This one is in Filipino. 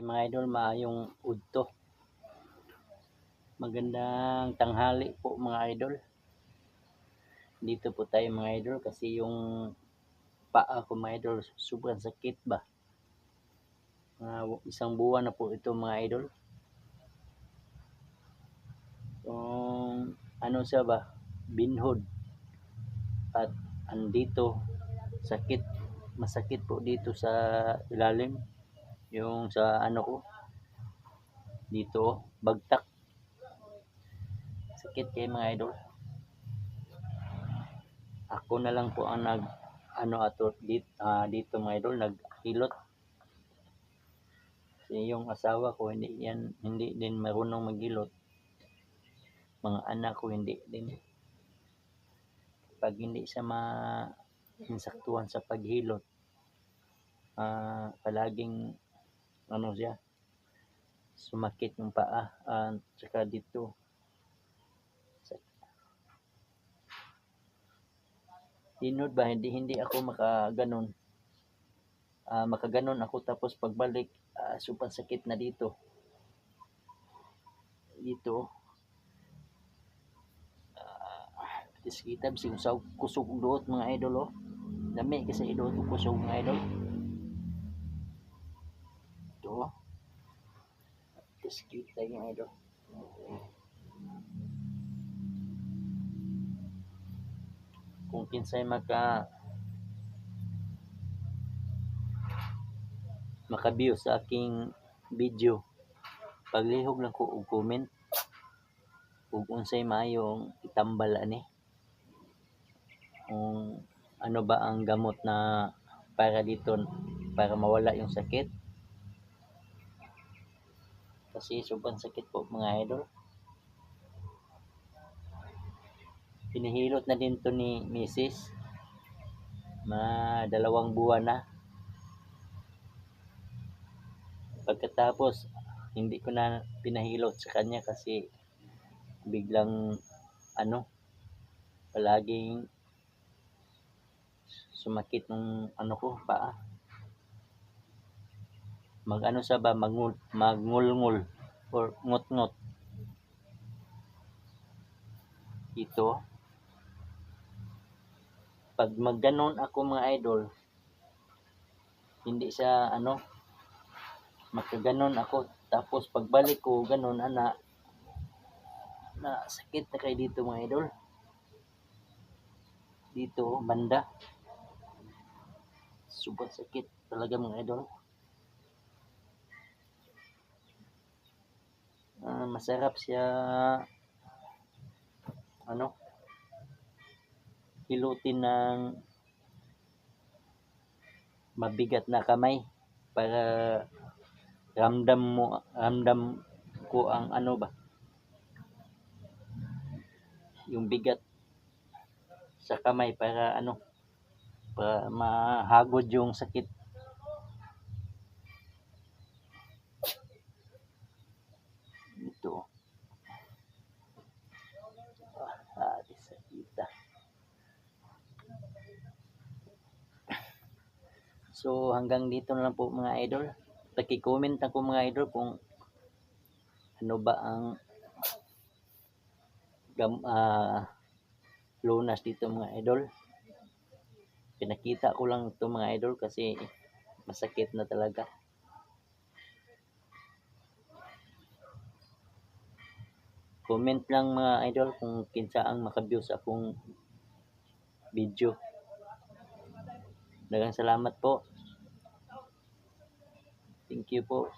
Ay mga idol, maayong udto. Magandang tanghali po mga idol. Dito po tayo mga idol kasi yung paa ko mga idol sobrang sakit ba. Mga isang buwan na po ito mga idol. Kung ano siya ba, binhod. At andito, sakit, masakit po dito sa ilalim yung sa ano ko dito bagtak. Sakit kay mga idol. Ako na lang po ang nag ano ato dito, dito mga idol naghilot. Kasi yung asawa ko hindi yan hindi din marunong maghilot. Mga anak ko hindi din. Pag hindi siya ma insaktuhan sa paghilot ah palaging ano siya sumakit yung paa at saka dito. Tinod ba? Hindi hindi ako makaganon. Ah makaganon ako tapos pagbalik ah, super sakit na dito. Dito. Ah tis kita bisig sa kusog duot mga idol oh. Dami kasi ko kusog mga idol ito tis kita yung idol kung kinsay maka maka-view sa aking video paglihog lang ko og comment ug unsay maayong itambal ani? Kung ano ba ang gamot na para dito para mawala yung sakit kasi sobrang sakit po mga idol. Pinahilot na din to ni Mrs. mga dalawang buwan na. Pagkatapos hindi ko na pinahilot sa kanya kasi biglang ano palaging sumakit ng ano ko paa mag ano sa ba? Magngul magngulngul or ngot-ngot ito. Pag magganon ako mga idol hindi siya ano makaganon ako. Tapos pagbalik ko ganon ana na sakit na kay dito mga idol. Dito banda. Super sakit talaga mga idol Ah, masarap siya. Ano? Hilutin ng mabigat na kamay para ramdam mo ramdam ko ang ano ba? Yung bigat sa kamay para ano? Para mahagod yung sakit So hanggang dito na lang po mga idol. Paki-comment ako mga idol kung ano ba ang gam, ah, lunas dito mga idol. Pinakita ko lang ito mga idol kasi masakit na talaga. Comment lang mga idol kung kinsa ang maka-view sa akong video. Dagang salamat po. Thank you po.